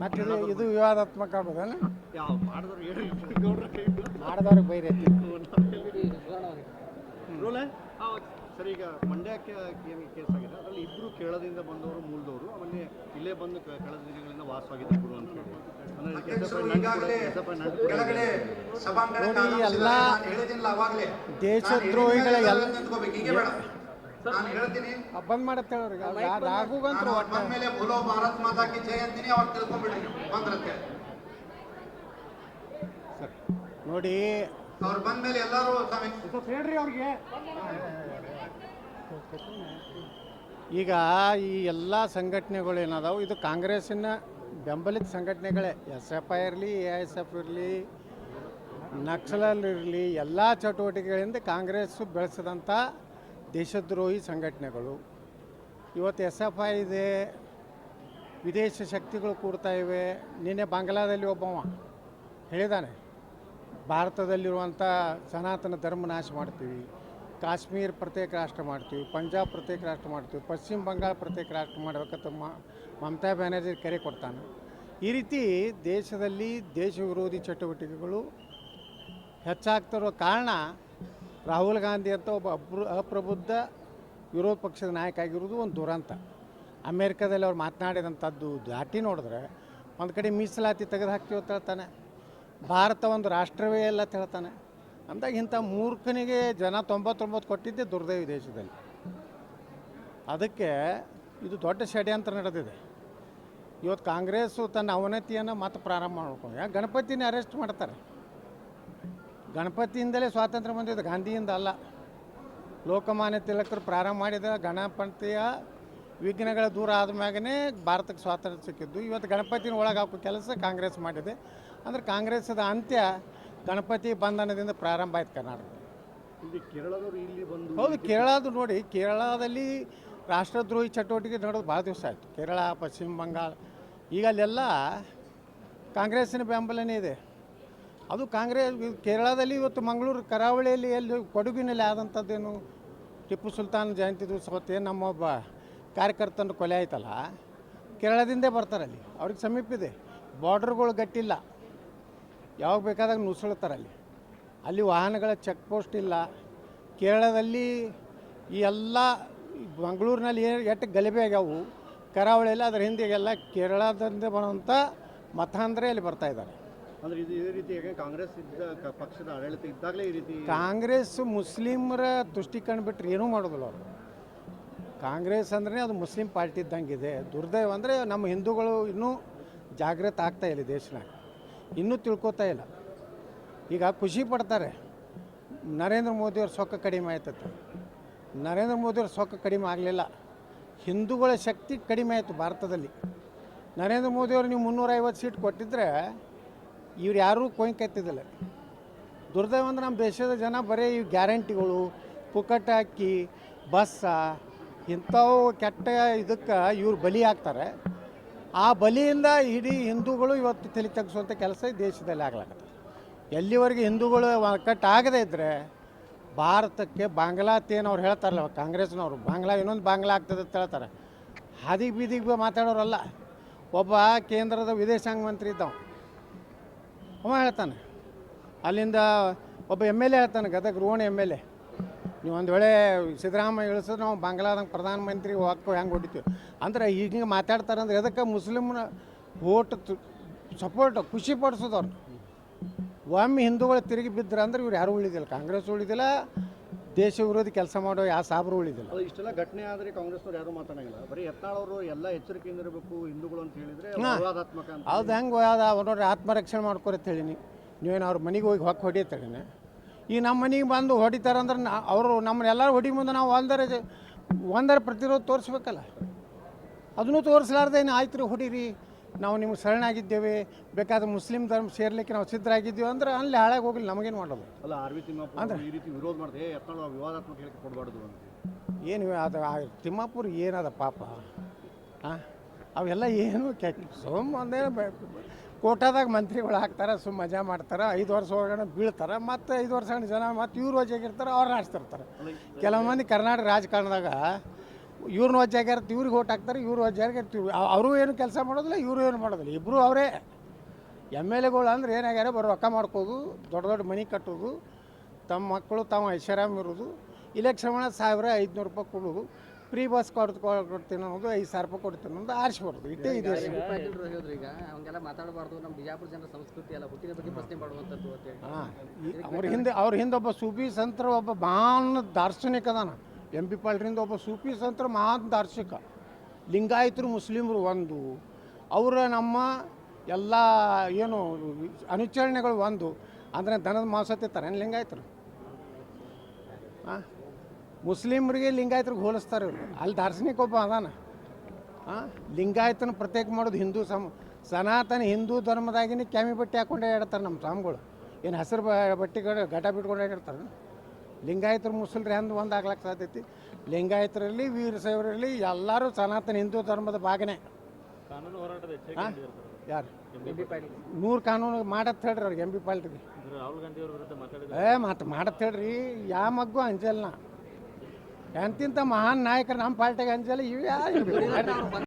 ಮತ್ತೆ ಇದು ಇದು ವಿವಾದಾತ್ಮಕ ಆಗ್ಬೋದಲ್ಲ ಯಾವ ಮಾಡಿದವ್ರು ಹೇಳ್ರಿ ಗೌಡ್ರ ಕೈ ಮಾಡಿದವ್ರಿಗೆ ಬೈರಿ ಐತಿ ರೂಲೆ? ಸರ್ ಈಗ ಮಂಡ್ಯಕ್ಕೆ ಏನು ಕೇಸ್ ಆಗಿದೆ. ಅದರಲ್ಲಿ ಇಬ್ಬರು ಕೇಳದಿಂದ ಬಂದವರು ಮೂಲದವರು. ಆಮೇಲೆ ಇಲ್ಲೇ ಬಂದು ಕ- ಕಳೆದ ದಿನಗಳಿಂದ ಗುರು ಅಂತ ಹೇಳಿ. ಅಂದ್ರೆ ಕೂಡ- ಕೂಡ ಇದೆ. ನೋಡಿ ಎಲ್ಲ ದೇಶದ್ರೋಹಿಗಳ ಎಲ್ಲ ನಾನು ಹೇಳ್ತೀನಿ. ಬಂದ್ ಮಾಡತ್ತೆ ಅವ್ರಿಗೆ. ರಾಘುಗಂತೂ ನಾನು ಒಟ್ಟ ಬಂದ್ಮೇಲೆ ಬೋಲೋ ಭಾರತ್ ಮಾತಾ ಕಿ ಜಯ ಅಂತೀನಿ ಅವ್ರು ತಿಳ್ಕೊಂಡ್ಬಿಡಿ ಬಂದ್ರತ್ತೆ. ನೋಡಿ. ಅವ್ರು ಬಂದ್ಮೇಲೆ ಎಲ್ಲರೂ ತಾವೇ ಹೇಳ್ರಿ ಅವ್ರಿಗೆ. ಈಗ ಈ ಎಲ್ಲ ಸಂಘಟನೆಗಳು ಏನದಾವು ಇದು ಕಾಂಗ್ರೆಸ್ಸಿನ ಬೆಂಬಲಿತ ಸಂಘಟನೆಗಳೇ. ಎಸ್ ಎಫ್ ಐ ಇರಲಿ ಎ ಎಸ್ ಎಫ್ ಇರಲಿ ನಕ್ಸಲಲ್ ಇರಲಿ ಎಲ್ಲ ಚಟುವಟಿಕೆಗಳಿಂದ ಕಾಂಗ್ರೆಸ್ಸು ಬೆಳೆಸಿದಂಥ ದೇಶದ್ರೋಹಿ ಸಂಘಟನೆಗಳು. ಇವತ್ತು ಎಸ್ ಎಫ್ ಐ ಇದೆ, ವಿದೇಶ ಶಕ್ತಿಗಳು ಕೂಡ್ತಾ ಇವೆ. ನಿನ್ನೆ ಬಾಂಗ್ಲಾದಲ್ಲಿ ಒಬ್ಬವ ಹೇಳಿದಾನೆ, ಭಾರತದಲ್ಲಿರುವಂಥ ಸನಾತನ ಧರ್ಮ ನಾಶ ಮಾಡ್ತೀವಿ, ಕಾಶ್ಮೀರ ಪ್ರತ್ಯೇಕ ರಾಷ್ಟ್ರ ಮಾಡ್ತೀವಿ, ಪಂಜಾಬ್ ಪ್ರತ್ಯೇಕ ರಾಷ್ಟ್ರ ಮಾಡ್ತೀವಿ, ಪಶ್ಚಿಮ ಬಂಗಾಳ ಪ್ರತ್ಯೇಕ ರಾಷ್ಟ್ರ ಮಾಡಬೇಕಂತ ಮಮತಾ ಬ್ಯಾನರ್ಜಿ ಕರೆ ಕೊಡ್ತಾನೆ. ಈ ರೀತಿ ದೇಶದಲ್ಲಿ ದೇಶ ವಿರೋಧಿ ಚಟುವಟಿಕೆಗಳು ಹೆಚ್ಚಾಗ್ತಿರೋ ಕಾರಣ ರಾಹುಲ್ ಗಾಂಧಿ ಅಂತ ಒಬ್ಬ ಅಪ್ರ, ಅಪ್ರಬುದ್ಧ ವಿರೋಧ ಪಕ್ಷದ ನಾಯಕ ಆಗಿರೋದು ಒಂದು ದುರಂತ. ಅಮೇರಿಕಾದಲ್ಲಿ ಅವ್ರು ಮಾತನಾಡಿದಂಥದ್ದು ದಾಟಿ ನೋಡಿದ್ರೆ ಒಂದು ಕಡೆ ಮೀಸಲಾತಿ ತೆಗೆದು ಅಂತ ಹೇಳ್ತಾನೆ. ಭಾರತ ಒಂದು ರಾಷ್ಟ್ರವೇ ಇಲ್ಲ ಅಂತ ಹೇಳ್ತಾನೆ. ಅಂದಾಗ ಇಂಥ ಮೂರ್ಖನಿಗೆ ಜನ ತೊಂಬತ್ತೊಂಬತ್ತು ಕೊಟ್ಟಿದ್ದೆ ದುರ್ದೈವ ದೇಶದಲ್ಲಿ. ಅದಕ್ಕೆ ಇದು ದೊಡ್ಡ ಷಡ್ಯಂತ್ರ ನಡೆದಿದೆ. ಇವತ್ತು ಕಾಂಗ್ರೆಸ್ಸು ತನ್ನ ಅವನತಿಯನ್ನು ಮತ್ತೆ ಪ್ರಾರಂಭ ಮಾಡ್ಕೊಂಡು ಗಣಪತಿನೇ ಅರೆಸ್ಟ್ ಮಾಡ್ತಾರೆ. ಗಣಪತಿಯಿಂದಲೇ ಸ್ವಾತಂತ್ರ್ಯ ಬಂದಿದ್ದು ಗಾಂಧಿಯಿಂದ ಅಲ್ಲ. ಲೋಕಮಾನ್ಯ ತಿಲಕರು ಪ್ರಾರಂಭ ಮಾಡಿದ ಗಣಪತಿಯ ವಿಘ್ನಗಳ ದೂರ ಆದ ಮ್ಯಾಗನೇ ಭಾರತಕ್ಕೆ ಸ್ವಾತಂತ್ರ್ಯ ಸಿಕ್ಕಿದ್ದು. ಇವತ್ತು ಗಣಪತಿನ ಒಳಗೆ ಹಾಕೋ ಕೆಲಸ ಕಾಂಗ್ರೆಸ್ ಮಾಡಿದೆ. ಅಂದ್ರೆ ಕಾಂಗ್ರೆಸ್ದ ಅಂತ್ಯ ಗಣಪತಿ ಬಂಧನದಿಂದ ಪ್ರಾರಂಭ ಆಯ್ತು ಕರ್ನಾಟಕ. ಹೌದು ಕೇರಳದು ನೋಡಿ ಕೇರಳದಲ್ಲಿ ರಾಷ್ಟ್ರದ್ರೋಹಿ ಚಟುವಟಿಕೆ ನಡೆದು ಭಾಳ ದಿವಸ ಆಯಿತು. ಕೇರಳ ಪಶ್ಚಿಮ ಬಂಗಾಳ ಈಗ ಅಲ್ಲೆಲ್ಲ ಕಾಂಗ್ರೆಸ್ಸಿನ ಬೆಂಬಲನೇ ಇದೆ. ಅದು ಕಾಂಗ್ರೆಸ್ ಕೇರಳದಲ್ಲಿ ಇವತ್ತು ಮಂಗಳೂರು ಕರಾವಳಿಯಲ್ಲಿ ಎಲ್ಲಿ ಕೊಡಗಿನಲ್ಲಿ ಆದಂಥದ್ದೇನು? ಟಿಪ್ಪು ಸುಲ್ತಾನ್ ಜಯಂತಿ ದಿವಸ ನಮ್ಮೊಬ್ಬ ಕಾರ್ಯಕರ್ತನ ಕೊಲೆ ಆಯ್ತಲ್ಲ, ಕೇರಳದಿಂದೇ ಬರ್ತಾರೆ ಅಲ್ಲಿ. ಅವ್ರಿಗೆ ಸಮೀಪ ಇದೆ. ಬಾರ್ಡ್ರ್ಗಳು ಗಟ್ಟಿಲ್ಲ. ಯಾವಾಗ ಬೇಕಾದಾಗ ನುಸುಳ್ತಾರೆ ಅಲ್ಲಿ. ಅಲ್ಲಿ ವಾಹನಗಳ ಚೆಕ್ ಪೋಸ್ಟ್ ಇಲ್ಲ. ಕೇರಳದಲ್ಲಿ ಈ ಎಲ್ಲ ಮಂಗಳೂರಿನಲ್ಲಿ ಏನು ಎಷ್ಟು ಗಲಭೆ ಆಗ್ಯಾವು. ಕರಾವಳಿಯಲ್ಲಿ ಅದರ ಹಿಂದೆಗೆಲ್ಲ ಕೇರಳದಿಂದ ಬರುವಂಥ ಮತಾಂಧ್ರೆ ಅಲ್ಲಿ ಬರ್ತಾ ಇದ್ದಾರೆ. ಕಾಂಗ್ರೆಸ್ ಪಕ್ಷದ ಆಡಳಿತ ಇದ್ದಾಗಲೇ ಈ ರೀತಿ ಕಾಂಗ್ರೆಸ್ ಮುಸ್ಲಿಮರ ದೃಷ್ಟಿಕೋನ ಬಿಟ್ಟರೆ ಏನೂ ಮಾಡೋದಿಲ್ಲ ಅವರು. ಕಾಂಗ್ರೆಸ್ ಅಂದ್ರೆ ಅದು ಮುಸ್ಲಿಂ ಪಾರ್ಟಿ ಇದ್ದಂಗೆ ಇದೆ ದುರ್ದೈವ ಅಂದರೆ ನಮ್ಮ ಹಿಂದೂಗಳು ಇನ್ನೂ ಜಾಗೃತ ಆಗ್ತಾ ಇಲ್ಲ ದೇಶನಾಗ ಇನ್ನೂ ತಿಳ್ಕೊತಾ ಇಲ್ಲ. ಈಗ ಖುಷಿ ಪಡ್ತಾರೆ. ನರೇಂದ್ರ ಮೋದಿಯವ್ರ ಸೊಕ್ಕ ಕಡಿಮೆ ಆಯ್ತತ್ತೆ ನರೇಂದ್ರ ಮೋದಿಯವ್ರ ಸೊಕ್ಕ ಕಡಿಮೆ ಆಗಲಿಲ್ಲ. ಹಿಂದೂಗಳ ಶಕ್ತಿ ಕಡಿಮೆ ಆಯಿತು ಭಾರತದಲ್ಲಿ. ನರೇಂದ್ರ ಮೋದಿಯವರು ನೀವು ಮುನ್ನೂರೈವತ್ತು ಸೀಟ್ ಕೊಟ್ಟಿದ್ರೆ ಇವ್ರು ಯಾರೂ ಕೊಯ್ಕೆತ್ತಿದ್ದಿಲ್ಲ ದುರ್ದೈವ ಅಂದ್ರೆ ನಮ್ಮ ದೇಶದ ಜನ ಬರೀ ಈ ಗ್ಯಾರಂಟಿಗಳು ಪುಕ್ಕಟ ಅಕ್ಕಿ ಬಸ್ಸ ಇಂಥವು ಕೆಟ್ಟ ಇದಕ್ಕೆ ಇವ್ರು ಬಲಿ ಆಗ್ತಾರೆ ಆ ಬಲಿಯಿಂದ ಇಡೀ ಹಿಂದೂಗಳು ಇವತ್ತು ತಲೆ ತಗ್ಸುವಂಥ ಕೆಲಸ ದೇಶದಲ್ಲಿ ಆಗ್ಲಾಗತ್ತೆ ಎಲ್ಲಿವರೆಗೆ ಹಿಂದೂಗಳು ಒಕ್ಕಟ್ಟು ಆಗದೇ ಇದ್ದರೆ ಭಾರತಕ್ಕೆ ಬಾಂಗ್ಲಾ ಅವ್ರು ಹೇಳ್ತಾರಲ್ಲ ಕಾಂಗ್ರೆಸ್ನವರು, ಬಾಂಗ್ಲಾ ಇನ್ನೊಂದು ಬಾಂಗ್ಲಾ ಆಗ್ತದೆ ಅಂತ ಹೇಳ್ತಾರೆ. ಹಾದಿಗೆ ಬೀದಿಗೆ ಮಾತಾಡೋರಲ್ಲ. ಒಬ್ಬ ಕೇಂದ್ರದ ವಿದೇಶಾಂಗ ಮಂತ್ರಿ ಇದ್ದವ ಅವ ಹೇಳ್ತಾನೆ. ಅಲ್ಲಿಂದ ಒಬ್ಬ ಎಂ ಎಲ್ ಎ ಹೇಳ್ತಾನೆ, Gadag Ron M L A ನೀವು ಒಂದು ವೇಳೆ ಸಿದ್ದರಾಮಯ್ಯ ಇಳಿಸಿದ್ರೆ ನಾವು ಬಾಂಗ್ಲಾದಾಗ ಪ್ರಧಾನಮಂತ್ರಿ ಹಾಕೋ ಹೆಂಗೆ ಹೊಡಿತೀವಿ. ಅಂದ್ರೆ ಈಗ ಹಿಂಗೆ ಮಾತಾಡ್ತಾರೆ ಅಂದ್ರೆ ಎದಕ್ಕೆ ಮುಸ್ಲಿಮ್ನ ಓಟ್ ಸಪೋರ್ಟ್ ಖುಷಿ ಪಡಿಸೋದವ್ರು? ಒಮ್ಮೆ ಹಿಂದೂಗಳು ತಿರುಗಿ ಬಿದ್ದರೆ ಅಂದ್ರೆ ಇವ್ರು ಯಾರೂ ಉಳಿದಿಲ್ಲ. ಕಾಂಗ್ರೆಸ್ ಉಳಿದಿಲ್ಲ ದೇಶ ವಿರೋಧಿ ಕೆಲಸ ಮಾಡೋ ಯಾವ ಸಾಬ್ರು ಉಳಿದಿಲ್ಲ. ಅದು ಇಷ್ಟೆಲ್ಲ ಘಟನೆ ಆದರೆ ಕಾಂಗ್ರೆಸ್ನವ್ರು ಯಾರು ಮಾತಾಡಂಗಿಲ್ಲ ಬರೀ ಎತ್ನಾಳವರು ಎಲ್ಲ ಎಚ್ಚರಿಕೆಯಿಂದ ಇರಬೇಕು ಹಿಂದೂಗಳು ಅಂತ ಹೇಳಿದ್ರೆ. ವಿವಾದಾತ್ಮಕ ಅಂತ ಅದು ಹೆಂಗೆ ಯಾವ್ದು ನೋಡ್ರಿ ಆತ್ಮರಕ್ಷಣೆ ಮಾಡ್ಕೊರಿ ಅಂತ ಹೇಳೀನಿ. ನೀವೇನು ಅವ್ರ ಮನೆಗೆ ಹೋಗಿ ಹೊಕ್ಕ ಹೊಡಿತಾರೇನೆ? ಈಗ ನಮ್ಮ ಮನೆಗೆ ಬಂದು ಹೊಡಿತಾರಂದ್ರೆ ನಾ ಅವರು ನಮ್ಮನ್ನ ಎಲ್ಲರೂ ಹೊಡಿ ಮುಂದೆ ನಾವು ಒಂದರ ಜ- ಒಂದರ ಪ್ರತಿರೋಧ ತೋರಿಸ್ಬೇಕಲ್ಲ. ಅದನ್ನೂ ತೋರಿಸ್ಲಾರ್ದೇನು ಆಯ್ತು ರೀ ಹೊಡೀರಿ. ನಾವು ನಿಮ್ಗೆ ಶರಣಾಗಿದ್ದೇವೆ ಬೇಕಾದ್ರೆ ಮುಸ್ಲಿಂ ಧರ್ಮ ಸೇರ್ಲಿಕ್ಕೆ ನಾವು ಸಿದ್ಧರಾಗಿದ್ದೀವಿ ಅಂದ್ರೆ ಅಲ್ಲಿ ಹಾಳಾಗಿ ಹೋಗಲಿ ನಮಗೇನು ಮಾಡೋದು? ಅಲ್ಲ ಆರ್ ವಿ ತಿಮ್ಮಪ್ಪ ಅವರು ಈ ರೀತಿ ವಿರೋಧ ಮಾಡಿದೆ ವಿವಾದಾತ್ಮಕ ಹೇಳಿಕೆ ಕೊಡಬಾರ್ದು ಅಂತ. ಏನು ಅದು ಆ ತಿಮ್ಮಾಪುರ ಏನದ ಪಾಪ? ಹಾಂ ಅವೆಲ್ಲ ಏನು ಸುಮ್ಮ ಒಂದೇ ಕೋಟಾದಾಗ ಮಂತ್ರಿಗಳು ಹಾಕ್ತಾರೆ ಸುಮ್ಮ ಮಜಾ ಮಾಡ್ತಾರೆ ಐದು ವರ್ಷ ಒಳಗಡೆ ಬೀಳ್ತಾರೆ ಮತ್ತು ಐದು ವರ್ಷ ಜನ ಮತ್ತು ಇವ್ರು ವಜಾಗಿರ್ತಾರೆ ಅವ್ರು ಆಡ್ಸ್ತಿರ್ತಾರೆ ಕೆಲವು ಮಂದಿ ಕರ್ನಾಟಕ ರಾಜಕಾರಣದಾಗ ಇವ್ರನ್ನ ವಜ್ಜಾಗ್ಯಾರ ಇವ್ರಿಗೆ ಓಟ್ ಹಾಕ್ತಾರೆ ಇವ್ರು ವಜ್ಜಾಗ್ಯಾರ ಅವರು ಏನು ಕೆಲಸ ಮಾಡೋದಿಲ್ಲ ಇವರು ಏನು ಮಾಡೋದಿಲ್ಲ. ಇಬ್ಬರು ಅವರೇ. ಎಂ ಎಲ್ ಎಗಳು ಅಂದ್ರೆ ಏನಾಗ್ಯಾರ ಬರೋ ರೊಕ್ಕ ಮಾಡ್ಕೋದು ದೊಡ್ಡ ದೊಡ್ಡ ಮನೆ ಕಟ್ಟೋದು ತಮ್ಮ ಮಕ್ಕಳು ತಾವು ಐಷಾರಾಮ್ ಇರೋದು. ಇಲೆಕ್ಷನ್ ಮಾಡೋದು ಸಾವಿರ ಐದುನೂರು ರೂಪಾಯಿ ಕೊಡೋದು. ಫ್ರೀ ಬಸ್ ಕೊಡ್ತು ಕೊಡ್ತೀನಿ ಅನ್ನೋದು ಐದು ಸಾವಿರ ರೂಪಾಯಿ ಕೊಡ್ತೀನಿ ಅನ್ನೋದು ಆರಿಸ್ಬಾರ್ದು ಇಟ್ಟೇ ಇದೆ ಹೇಳಿದ್ರು ಈಗ ಅವಂಗೆಲ್ಲ ಮಾತಾಡಬಾರ್ದು ನಮ್ಮ ಬಿಜಾಪುರ ಜನರ ಸಂಸ್ಕೃತಿ ಎಲ್ಲ ಹುಟ್ಟಿನ ಬಗ್ಗೆ ಪ್ರಶ್ನೆ ಮಾಡುವಂಥದ್ದು ಹಾಂ ಅವ್ರ ಹಿಂದೆ ಅವ್ರ ಹಿಂದೆ ಒಬ್ಬ ಸುಬಿ ಸಂತರ ಒಬ್ಬ ಮಹಾನ್ ದಾರ್ಶನಿಕ ಅದಾನ. ಎಂ ಪಿ ಪಾಲ್ರಿಂದ ಒಬ್ಬ ಸೂಫಿ ಸಂತರ ಮಹಾನ್ ದಾರ್ಶಿಕ ಲಿಂಗಾಯತರು ಮುಸ್ಲಿಮರು ಒಂದು, ಅವರ ನಮ್ಮ ಎಲ್ಲ ಏನು ಅನುಚರಣೆಗಳು ಒಂದು, ಅಂದರೆ ದನದ ಮಾಂಸ ತಿಂತಾರೆ ಲಿಂಗಾಯತರು? ಹಾಂ ಮುಸ್ಲಿಮರಿಗೆ ಲಿಂಗಾಯತರಿಗೆ ಹೋಲಿಸ್ತಾರೆ ಇವರು. ಅಲ್ಲಿ ದಾರ್ಶನಿಕ ಒಬ್ಬ ಅದಾನ. ಹಾಂ ಲಿಂಗಾಯತನ ಪ್ರತ್ಯೇಕ ಮಾಡೋದು ಹಿಂದೂ ಸಮ, ಸನಾತನ ಹಿಂದೂ ಧರ್ಮದಾಗಿನ ಕ್ಯಾಮಿ ಬಟ್ಟೆ ಹಾಕೊಂಡೇ ಹೇಳ್ತಾರೆ ನಮ್ಮ ಸ್ವಾಮಿಗಳು. ಏನು ಹಸಿರು ಬಟ್ಟೆಗಳು ಘಟ ಬಿಟ್ಕೊಂಡು ಹೇಳ್ತಾರೆ ಲಿಂಗಾಯತರು ಮುಸಲ್ರಿ ಹೆಂಗೆ ಒಂದು ಆಗ್ಲಕ್ಕೆ ಸಾಧ್ಯತೆ? ಲಿಂಗಾಯತರಲ್ಲಿ ವೀರಶೈವರಲ್ಲಿ ಎಲ್ಲರೂ ಸನಾತನ ಹಿಂದೂ ಧರ್ಮದ ಭಾಗನೇ. ಕಾನೂನು ಹೋರಾಟದ ಹಾಂ? ಯಾರು? ನೂರು ಕಾನೂನು ಮಾಡತ್ ಹೇಳ್ರಿ ಅವ್ರಿಗೆ ಎಂ ಬಿ ಪಾಲ್ಟಿಗೆ ಏ ಮತ್ತೆ ಮಾಡತ್ ಹೇಳ್ರಿ. ಯಾವ ಮಗ್ಗು ಅಂಜಲ್ನ. ಎಂತಿಂತ ಮಹಾನ್ ನಾಯಕರು ನಮ್ಮ ಪಾರ್ಟಿಗೆ ಅಂಜಲ್ಲ ಇವ್ಯಾ ಯಾರು